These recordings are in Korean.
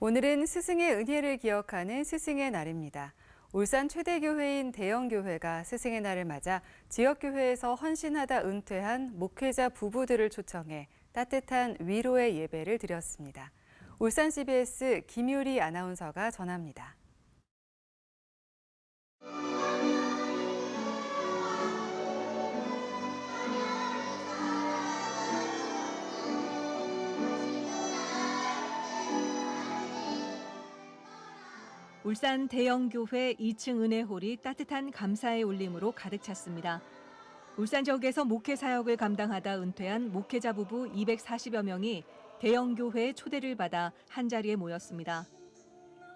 오늘은 스승의 은혜를 기억하는 스승의 날입니다. 울산 최대 교회인 대영교회가 스승의 날을 맞아 지역 교회에서 헌신하다 은퇴한 목회자 부부들을 초청해 따뜻한 위로의 예배를 드렸습니다. 울산 CBS 김유리 아나운서가 전합니다. 울산 대영교회 2층 은혜홀이 따뜻한 감사의 울림으로 가득 찼습니다. 울산 지역에서 목회 사역을 감당하다 은퇴한 목회자 부부 240여 명이 대영교회의 초대를 받아 한자리에 모였습니다.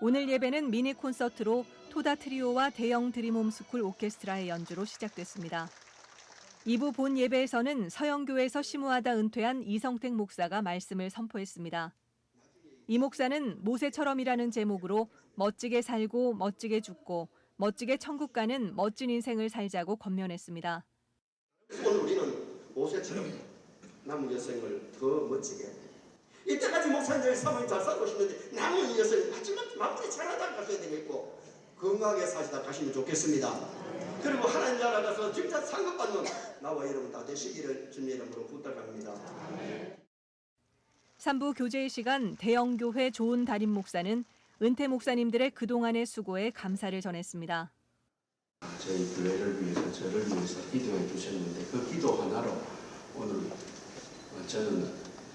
오늘 예배는 미니 콘서트로 토다 트리오와 대영 드림홈스쿨 오케스트라의 연주로 시작됐습니다. 2부 본 예배에서는 서영교에서 심우하다 은퇴한 이성택 목사가 말씀을 선포했습니다. 이 목사는 모세처럼이라는 제목으로 멋지게 살고 멋지게 죽고 멋지게 천국 가는 멋진 인생을 살자고 권면했습니다. 오늘 우리는 모세처럼 남은 여생을 더 멋지게 이때까지 목사님들 사모님 잘 살고 싶는데 남은 여생 마지막 마무리 잘하다 가셔야 되겠고 건강하게 사시다 가시면 좋겠습니다. 그리고 하나님 나라 가서 진짜 상급받는 나와 여러분 다 되시기를 주님 이름으로 부탁합니다. 3부 교제의 시간 대영교회 좋은 달인 목사는 은퇴 목사님들의 그동안의 수고에 감사를 전했습니다. 저희 교회를 위해서 저를 위해서 기도해 주셨는데 그 기도 하나로 오늘 저는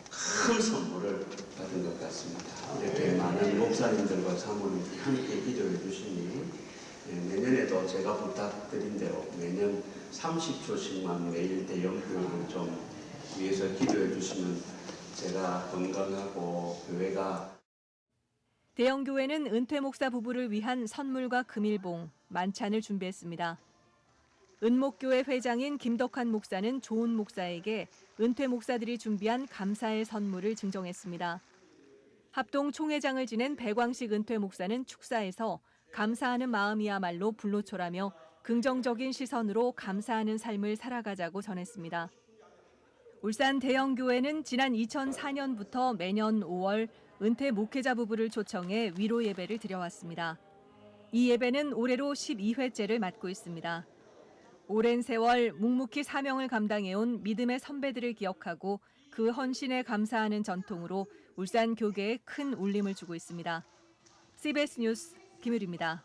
큰 선물을 받은 것 같습니다. 이렇게 많은 목사님들과 사모님들이 함께 기도해 주시니 예, 내년에도 제가 부탁드린 대로 매년 30초씩만 매일 대형교회를 좀 위해서 기도해 주시면 제가 건강하고 교회가 대영교회는 은퇴 목사 부부를 위한 선물과 금일봉, 만찬을 준비했습니다. 은목교회 회장인 김덕환 목사는 좋은 목사에게 은퇴 목사들이 준비한 감사의 선물을 증정했습니다. 합동 총회장을 지낸 배광식 은퇴 목사는 축사에서 감사하는 마음이야말로 불로초라며 긍정적인 시선으로 감사하는 삶을 살아가자고 전했습니다. 울산 대영교회는 지난 2004년부터 매년 5월 은퇴 목회자 부부를 초청해 위로 예배를 드려왔습니다. 이 예배는 올해로 12회째를 맞고 있습니다. 오랜 세월 묵묵히 사명을 감당해온 믿음의 선배들을 기억하고 그 헌신에 감사하는 전통으로 울산 교계에 큰 울림을 주고 있습니다. CBS 뉴스 김유리입니다.